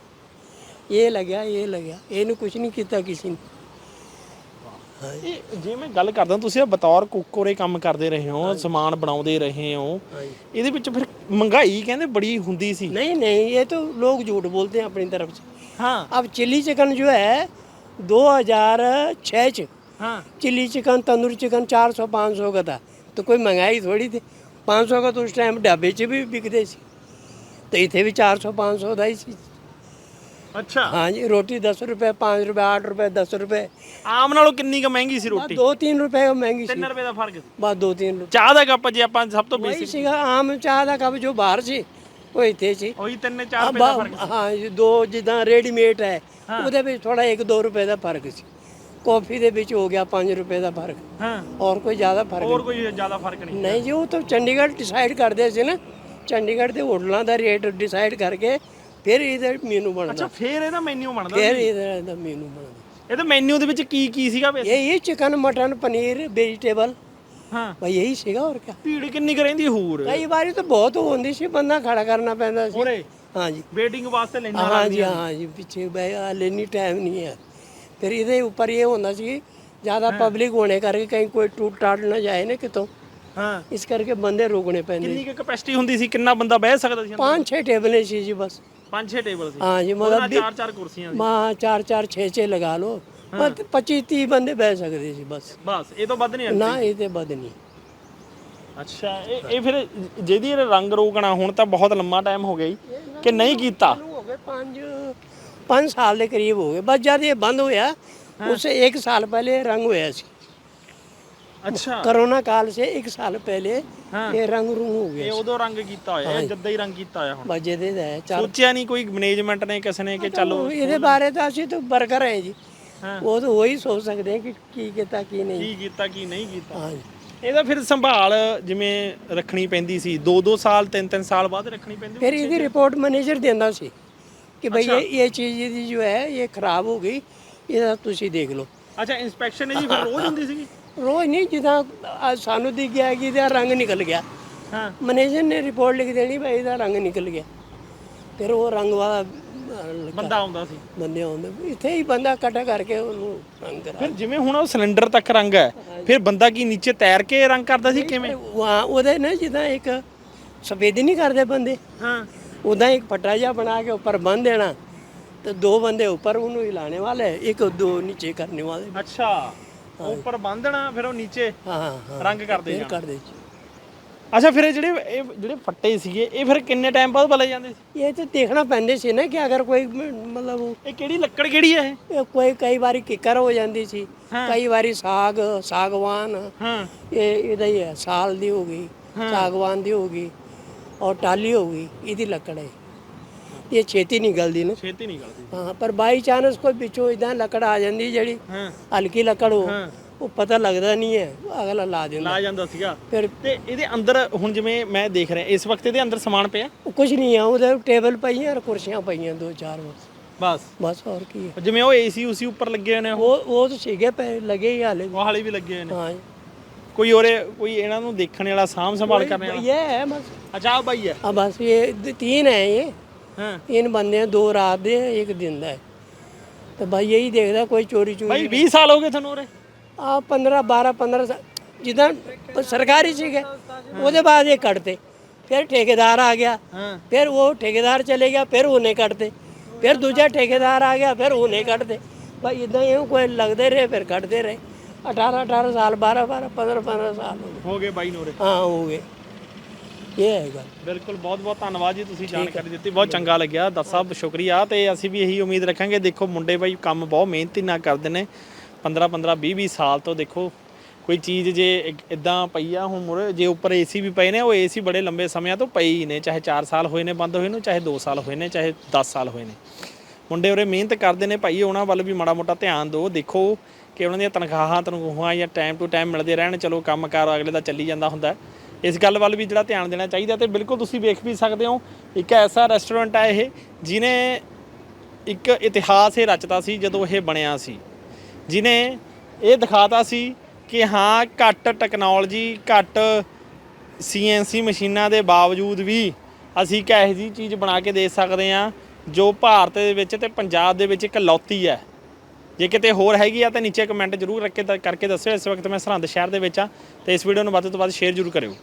ਇਹ ਲੱਗਿਆ ਇਹ ਲੱਗਿਆ। ਇਹਨੂੰ ਕੁਝ ਨਹੀਂ ਕੀਤਾ ਕਿਸੇ ਨੇ। ਇਹ ਜੇ ਮੈਂ ਗੱਲ ਕਰਦਾ ਤੁਸੀਂ ਇਹ ਬਤੌਰ ਕੁੱਕੋਰੇ ਕੰਮ ਕਰਦੇ ਰਹੇ ਹੋ ਸਮਾਨ ਬਣਾਉਂਦੇ ਰਹੇ ਹੋ ਇਹਦੇ ਵਿੱਚ ਫਿਰ ਮਹਿੰਗਾਈ ਕਹਿੰਦੇ ਬੜੀ ਹੁੰਦੀ ਸੀ नहीं नहीं ये तो लोग झूठ बोलते हैं अपनी तरफ से ਹਾਂ अब चिल्ली चिकन जो है 2006 च ਹਾਂ चिल्ली चिकन तंदूरी चिकन 400 500 का था तो कोई महंगाई थोड़ी थी 500 का तो उस टाइम ढाबे च भी बिकते सी तो इतने भी 400 500 का ही सी ਅੱਛਾ हाँ जी रोटी दस रुपये पाँच रुपये आठ रुपये दस रुपये ਆਮ ਨਾਲੋਂ ਕਿੰਨੀ ਕੁ ਮਹਿੰਗੀ ਸੀ ਰੋਟੀ दो तीन रुपये का महंगी सी 3 ਰੁਪਏ ਦਾ ਫਰਕ ਸੀ बस दो तीन रुपये ਚਾਹ ਦਾ ਕੱਪ ਜੇ ਆਪਾਂ ਸਭ ਤੋਂ वही ਬੇਸਿਕ ਸੀਗਾ ਆਮ ਚਾਹ ਦਾ ਕੱਪ ਜੋ ਬਾਹਰ ਸੀ ਉਹ ਇੱਥੇ ਸੀ ਉਹੀ 3 4 ਆ ਰੁਪਏ ਦਾ ਫਰਕ ਬਾ- ਹਾਂ ਜੀ, ਦੋ ਜਿੱਦਾਂ ਰੈਡੀਮੇਡ ਹੈ ਉਹਦੇ ਵਿੱਚ ਥੋੜਾ 1-2 ਰੁਪਏ ਦਾ ਫਰਕ ਸੀ ਕਾਫੀ ਦੇ ਵਿੱਚ ਹੋ ਗਿਆ 5 ਰੁਪਏ ਦਾ ਫਰਕ ਹਾਂ ਔਰ ਕੋਈ ਜ਼ਿਆਦਾ ਫਰਕ ਹੋਰ ਕੋਈ ਜ਼ਿਆਦਾ ਫਰਕ ਨਹੀਂ ਨਹੀਂ ਜੀ ਉਹ ਤਾਂ ਚੰਡੀਗੜ੍ਹ ਡਿਸਾਈਡ ਕਰਦੇ ਸੀ ਨਾ ਚੰਡੀਗੜ੍ਹ ਦੇ ਹੋਟਲਾਂ ਦਾ ਰੇਟ ਡਿਸਾਈਡ ਕਰਕੇ ਫਿਰ ਇਹਦਾ ਮੈਨੂੰ ਅੱਛਾ ਬਣਦਾ ਇਹਦਾ ਮੈਨੂ ਬਣਦਾ ਫਿਰ ਇਹਦਾ ਇਹਦਾ ਮੈਨੂੰ ਬਣਦਾ। ਇਹਦੇ ਮੈਨੂ ਦੇ ਵਿੱਚ ਕੀ ਕੀ ਸੀਗਾ ਵੈਸੇ? ਇਹ ਇਹ ਚਿਕਨ ਮਟਨ ਪਨੀਰ ਵੈਜੀਟੇਬਲ ਹਾਂ। ਬਈ ਇਹੀ ਸੀਗਾ ਹੋਰ ਕਿਆ? ਭੀੜ ਕਿੰਨੀ ਕੁ ਹੋਰ? ਕਈ ਵਾਰੀ ਤਾਂ ਬਹੁਤ ਹੁੰਦੀ ਸੀ ਬੰਦਾ ਖੜਾ ਕਰਨਾ ਪੈਂਦਾ ਸੀ। ਹੋਰੇ ਹਾਂਜੀ ਵੇਟਿੰਗ ਵਾਸਤੇ ਲੈਣਾ ਹਾਂਜੀ ਹਾਂਜੀ ਪਿੱਛੇ ਬਈ ਹਾਲੇ ਨਹੀਂ ਟਾਈਮ ਨਹੀਂ ਹੈ। ਫਿਰ ਇਹਦੇ ਉੱਪਰ ਇਹ ਹੁੰਦਾ ਸੀ ਜ਼ਿਆਦਾ ਪਬਲਿਕ ਹੋਣੇ ਕਰਕੇ ਕਈ ਕੋਈ ਟੂਟ ਟਾਟ ਨਾ ਜਾਏ ਨੇ ਕਿਤੋਂ। ਹਾਂ। ਇਸ ਕਰਕੇ ਬੰਦੇ ਰੋਕਣੇ ਪੈਂਦੇ ਕਿੰਨੀ ਕੁ ਕਪੈਸਿਟੀ ਹੁੰਦੀ ਸੀ ਕਿੰਨਾ ਬੰਦਾ ਬਹਿ ਸਕਦਾ ਸੀ ਪੰਜ ਛੇ ਟੇਬਲ ਸੀ ਜੀ ਬਸ। ਪੰਜ ਛੇ ਟੇਬਲ ਸੀ हाँ जी ਉਹਦੇ ਨਾਲ मतलब ਚਾਰ ਚਾਰ ਕੁਰਸੀਆਂ ਸੀ ਮਾਂ ਚਾਰ ਚਾਰ ਛੇ ਛੇ ਲਗਾ ਲਓ ਬਸ 25 30 ਬੰਦੇ ਬਹਿ ਸਕਦੇ ਸੀ ਬਸ ਬਸ ਇਹ ਤੋਂ ਵੱਧ ਨਹੀਂ ਨਾ ਇਹ ਤੇ ਬਦ ਨਹੀਂ ਅੱਛਾ ਇਹ ਇਹ ਫਿਰ ਜਿਹਦੀ ਇਹ ਰੰਗ ਰੋਕਣਾ ਹੁਣ ਤਾਂ ਬਹੁਤ ਲੰਮਾ ਟਾਈਮ ਹੋ ਗਿਆ ਜੀ ਕਿ ਨਹੀਂ ਕੀਤਾ ਹੋ ਗਏ 5 5 ਸਾਲ ਦੇ ਕਰੀਬ ਹੋ ਗਏ ਬਸ ਜਦ ਇਹ ਬੰਦ ਹੋਇਆ ਉਸੇ 1 ਸਾਲ ਪਹਿਲੇ ਰੰਗ ਹੋਇਆ ਸੀ ਅੱਛਾ कोरोना काल से एक साल पहले हाँ। ये रंग रूंग हो गया ਇਹ ਉਦੋਂ ਰੰਗ ਕੀਤਾ ਹੋਇਆ ਇਹ ਜੱਦਾ ਹੀ ਰੰਗ ਕੀਤਾ ਹੋਇਆ ਹੁਣ ਬਜੇ ਦੇ ਹੈ ਚੱਲ ਸੋਚਿਆ ਨਹੀਂ ਕੋਈ ਮੈਨੇਜਮੈਂਟ ਨੇ ਕਿਸੇ ਨੇ ਕਿ ਚਲੋ ਇਹਦੇ ਬਾਰੇ ਤਾਂ ਅਸੀਂ ਤਾਂ ਵਰਕਰ ਹੈ ਜੀ ਹਾਂ। ਉਹ ਤਾਂ ਉਹੀ ਸੋਚ ਸਕਦੇ ਹੈ ਕਿ ਕੀ ਕੀਤਾ ਕੀ ਨਹੀਂ ਕੀ ਕੀਤਾ ਕੀ ਨਹੀਂ ਕੀਤਾ ਹਾਂ ਜੀ ਇਹਦਾ ਫਿਰ ਸੰਭਾਲ ਜਿਵੇਂ ਰੱਖਣੀ ਪੈਂਦੀ ਸੀ 2-2 ਸਾਲ 3-3 ਸਾਲ ਬਾਅਦ ਰੱਖਣੀ ਪੈਂਦੀ ਫਿਰ ਇਹਦੀ ਰਿਪੋਰਟ ਮੈਨੇਜਰ ਦਿੰਦਾ ਸੀ ਕਿ ਭਈ ਇਹ ਇਹ ਚੀਜ਼ ਇਹਦੀ ਜੋ ਹੈ ਇਹ ਖਰਾਬ ਹੋ ਗਈ ਇਹਦਾ ਤੁਸੀਂ ਦੇਖ ਲਓ ਅੱਛਾ ਇਨਸਪੈਕਸ਼ਨ ਜੀ ਫਿਰ ਰੋਜ਼ ਹੁੰਦੀ ਸੀਗੀ ਰੋਜ਼ ਨਹੀਂ ਜਿੱਦਾਂ ਅੱਜ ਸਾਨੂੰ ਦਿਖ ਗਿਆ ਕਿ ਇਹਦਾ ਰੰਗ ਨਿਕਲ ਗਿਆ। ਹਾਂ। ਮੈਨੇਜਰ ਨੇ ਰਿਪੋਰਟ ਲਿਖ ਦੇਣੀ ਭਾਈ ਇਹਦਾ ਰੰਗ ਨਿਕਲ ਗਿਆ। ਫਿਰ ਉਹ ਰੰਗ ਵਾਲਾ ਬੰਦਾ ਆਉਂਦਾ ਸੀ। ਬੰਦੇ ਆਉਂਦੇ। ਇੱਥੇ ਹੀ ਬੰਦਾ ਇਕੱਠਾ ਕਰਕੇ ਉਹਨੂੰ ਰੰਗ ਕਰਾ ਫਿਰ ਜਿਵੇਂ ਹੁਣ ਉਹ ਸਿਲੰਡਰ ਤੱਕ ਰੰਗ ਹੈ ਫਿਰ ਬੰਦਾ ਕੀ ਨੀਚੇ ਤੈਰ ਕੇ ਰੰਗ ਕਰਦਾ ਸੀ ਕਿਵੇਂ? ਵਾਂ ਉਹਦੇ ਨਾ ਜਿੱਦਾਂ ਇੱਕ ਸਫੇਦੀ ਨਹੀਂ ਕਰਦੇ ਬੰਦੇ। ਹਾਂ। ਉਦਾਂ ਇੱਕ ਪੱਟਾ ਜਿਹਾ ਬਣਾ ਕੇ ਉੱਪਰ ਬੰਨ ਦੇਣਾ ਤੇ ਦੋ ਬੰਦੇ ਉੱਪਰ ਉਹਨੂੰ ਹਿਲਾਣੇ ਵਾਲੇ ਇੱਕ ਦੋ ਨੀਚੇ ਕਰਨੇ ਵਾਲੇ। ਅੱਛਾ। ਉੱਪਰ ਬੰਨਣਾ ਫਿਰ ਉਹ ਨੀਚੇ ਹਾਂ ਹਾਂ ਰੰਗ ਕਰਦੇ ਫਿਰ ਜਾਣਾ ਕਰਦੇ ਜੀ ਅੱਛਾ ਫਿਰ ਇਹ ਜਿਹੜੇ ਇਹ ਜਿਹੜੇ ਫੱਟੇ ਸੀਗੇ ਇਹ ਫਿਰ ਕਿੰਨੇ ਟਾਈਮ ਬਾਅਦ ਬਲੇ ਜਾਂਦੇ ਸੀ? ਇਹ ਤਾਂ ਦੇਖਣਾ ਪੈਂਦੇ ਸੀ ਨਾ ਕਿ ਅਗਰ ਕੋਈ ਮ- ਮਤਲਬ ਇਹ ਕਿਹੜੀ ਲੱਕੜ ਕਿਹੜੀ ਹੈ ਇਹ? ਇਹ ਕੋਈ ਕਈ ਵਾਰੀ ਕਿੱਕਰ ਹੋ ਜਾਂਦੀ ਸੀ। ਕਈ ਵਾਰੀ ਸਾਗ ਸਾਗਵਾਨ। ਹਾਂ। ਇਹ ਇਹਦਾ ਹੀ ਹੈ ਸਾਲ ਦੀ ਹੋ ਗਈ ਸਾਗਵਾਨ ਦੀ ਹੋ ਗਈ ਔਰ ਟਾਲੀ ਹੋ ਗਈ ਇਹਦੀ ਲੱਕੜ ਹੈ। ਇਹ ਛੇਤੀ ਨਹੀਂ ਗਲਦੀ ਨਾ। ਛੇਤੀ ਨਹੀਂ ਗਲਦੀ। ਹਾਂ ਪਰ ਬਾਈ ਚਾਂਸ ਕੋਈ ਵਿੱਚੋਂ ਇਦਾਂ ਲੱਕੜ ਆ ਜਾਂਦੀ ਜਿਹੜੀ ਹਾਂ। ਹਲਕੀ ਲੱਕੜ ਉਹ ਉਹ ਪਤਾ ਲੱਗਦਾ ਨਹੀਂ ਹੈ ਅਗਲਾ ਲਾ ਦਿੰਦਾ। ਲਾ ਜਾਂਦਾ ਸੀਗਾ। ਫਿਰ ਤੇ ਇਹਦੇ ਅੰਦਰ ਹੁਣ ਜਿਵੇਂ ਮੈਂ ਦੇਖ ਰਿਹਾ ਇਸ ਵਕਤ ਇਹਦੇ ਅੰਦਰ ਸਮਾਨ ਪਿਆ? ਕੁਝ ਨਹੀਂ ਆ ਉਹਦੇ ਟੇਬਲ ਪਈ ਹੈ ਕੁਰਸੀਆਂ ਪਈਆਂ ਦੋ ਚਾਰ ਬਸ ਬਸ। ਬਸ ਹੋਰ ਕੀ ਹੈ। ਜਿਵੇਂ ਉਹ ਏਸੀ ਉਸੀ ਉੱਪਰ ਲੱਗੇ ਹੋਏ ਨੇ ਉਹ। ਉਹ ਤਾਂ ਸੀਗੇ ਪਏ ਲੱਗੇ ਹੀ ਹਾਲੇ ਉਹ ਹਾਲੇ ਵੀ ਲੱਗੇ ਹੋਏ ਨੇ। ਹਾਂ। ਕੋਈ ਹੋਰੇ ਕੋਈ ਇਹਨਾਂ ਨੂੰ ਦੇਖਣ ਵਾਲਾ ਸਾਂਭ ਸੰਭਾਲ ਕਰਨ ਵਾਲਾ? ਇਹ ਹੈ ਬਸ। ਅੱਛਾ ਬਾਈ ਹੈ। ਆ ਬਸ ਇਹ ਤਿੰਨ ਹੈ ਇਹ। ये ਹਾਂ तीन बंदे हैं दो रात दे एक दिन ਦਾ ਹੈ ਤੇ ਭਾਈ ਇਹੀ ਦੇਖਦਾ ਕੋਈ ਚੋਰੀ ਚੋਰੀ ਬਾਈ 20 ਸਾਲ ਹੋ ਗਏ ਤੁਹਾਨੂੰ ਉਰੇ ਆ 15 12 15 ਸਾਲ ਜਿੱਦਾਂ ਪ- ਸਰਕਾਰੀ ਸੀਗੇ ਉਹਦੇ ਬਾਅਦ ਇਹ ਕੱਢਤੇ ਫਿਰ ਠੇਕੇਦਾਰ ਆ ਗਿਆ ਹਾਂ ਫਿਰ ਉਹ ਠੇਕੇਦਾਰ ਚਲੇ ਗਿਆ ਫਿਰ ਉਹਨੇ ਕੱਢਤੇ ਫਿਰ ਦੂਜਾ ਠੇਕੇਦਾਰ ਆ ਗਿਆ ਫਿਰ ਉਹਨੇ ਕੱਢਤੇ ਭਾਈ ਇਦਾਂ ਹੀ ਕੋਈ ਲੱਗਦੇ ਰਹੇ ਫਿਰ ਕੱਢਦੇ ਰਹੇ 18 18 ਸਾਲ 12 12 15 15 ਸਾਲ ਹੋ ਗਏ ਹੋ ਗਏ ਬਾਈ ਨੂੰ ਉਰੇ ਹਾਂ ਹੋ ਗਏ ਇਹ ਹੈ ਗੱਲ। ਬਿਲਕੁਲ ਬਹੁਤ ਬਹੁਤ ਧੰਨਵਾਦ ਜੀ ਤੁਸੀਂ ਜਾਣਕਾਰੀ ਦਿੱਤੀ ਬਹੁਤ ਚੰਗਾ ਲੱਗਿਆ। ਦੱਸ ਸਾਹਿਬ ਸ਼ੁਕਰੀਆ ਤੇ ਅਸੀਂ ਵੀ ਇਹੀ ਉਮੀਦ ਰੱਖਾਂਗੇ ਦੇਖੋ ਮੁੰਡੇ ਬਾਈ ਕੰਮ ਬਹੁਤ ਮਿਹਨਤੀ ਨਾਲ ਕਰਦੇ ਨੇ। 15 15 20 20 ਸਾਲ ਤੋਂ ਦੇਖੋ ਕੋਈ ਚੀਜ਼ ਜੇ ਇਦਾਂ ਪਈ ਆ ਹੁਣ ਮੁਰੇ ਜੇ ਉੱਪਰ ਏਸੀ ਵੀ ਪਏ ਨੇ ਉਹ ਏਸੀ ਬੜੇ ਲੰਬੇ ਸਮਿਆਂ ਤੋਂ ਹੀ ਨੇ ਚਾਹੇ 4 ਸਾਲ ਹੋਏ ਨੇ ਬੰਦ ਹੋਏ ਨੂੰ ਚਾਹੇ 2 ਸਾਲ ਹੋਏ ਨੇ ਚਾਹੇ 10 ਸਾਲ ਹੋਏ ਨੇ। ਮੁੰਡੇ ਉਰੇ ਮਿਹਨਤ ਕਰਦੇ ਨੇ ਭਾਈ ਉਹਨਾਂ ਵੱਲ ਵੀ ਮਾੜਾ ਮੋਟਾ ਧਿਆਨ ਦਿਓ ਦੇਖੋ ਕਿ ਉਹਨਾਂ ਦੀਆਂ ਤਨਖਾਹਾਂ ਤਨਖਾਹਾਂ ਜਾਂ ਟਾਈਮ ਟੂ ਟਾਈਮ ਮਿਲਦੇ ਰਹਿਣ ਚਲੋ ਕੰਮਕਾਰ ਅਗਲੇ ਦਾ ਚੱਲੀ ਜਾਂਦਾ ਹੁੰਦਾ। ਇਸ ਗੱਲ ਵੱਲ ਵੀ ਜਿਹੜਾ ਧਿਆਨ ਦੇਣਾ ਚਾਹੀਦਾ ਤੇ ਬਿਲਕੁਲ ਤੁਸੀਂ ਵੇਖ ਵੀ ਸਕਦੇ ਹੋ, ਇੱਕ ਐਸਾ ਰੈਸਟੋਰੈਂਟ ਹੈ ਇਹ ਜਿਨੇ ਇੱਕ ਇਤਿਹਾਸ ਇਹ ਰਚਤਾ ਸੀ ਜਦੋਂ ਇਹ ਬਣਿਆ ਸੀ। ਜਿਨੇ ਇਹ ਦਿਖਾਤਾ ਸੀ ਕਿ ਹਾਂ, ਘੱਟ ਟੈਕਨੋਲੋਜੀ ਘੱਟ ਸੀਐਨਸੀ ਮਸ਼ੀਨਾਂ ਦੇ ਬਾਵਜੂਦ ਵੀ ਅਸੀਂ ਇੱਕ ਇਹੋ ਜਿਹੀ ਚੀਜ਼ ਬਣਾ ਕੇ ਦੇ ਸਕਦੇ ਹਾਂ, ਜੋ ਭਾਰਤ ਦੇ ਵਿੱਚ ਤੇ ਪੰਜਾਬ ਦੇ ਵਿੱਚ ਇੱਕ ਲੌਤੀ ਹੈ। ਜੇ ਕਿਤੇ ਹੋਰ ਹੈਗੀ ਆ ਤਾਂ ਨੀਚੇ ਕਮੈਂਟ ਜ਼ਰੂਰ ਰੱਖ ਕੇ ਕਰਕੇ ਦੱਸਿਓ, ਇਸ ਵਕਤ ਮੈਂ ਸਰਹੰਦ ਸ਼ਹਿਰ ਦੇ ਵਿੱਚ ਆ, ਤੇ ਇਸ ਵੀਡੀਓ ਨੂੰ ਵੱਧ ਤੋਂ ਵੱਧ ਸ਼ੇਅਰ ਜ਼ਰੂਰ ਕਰਿਓ।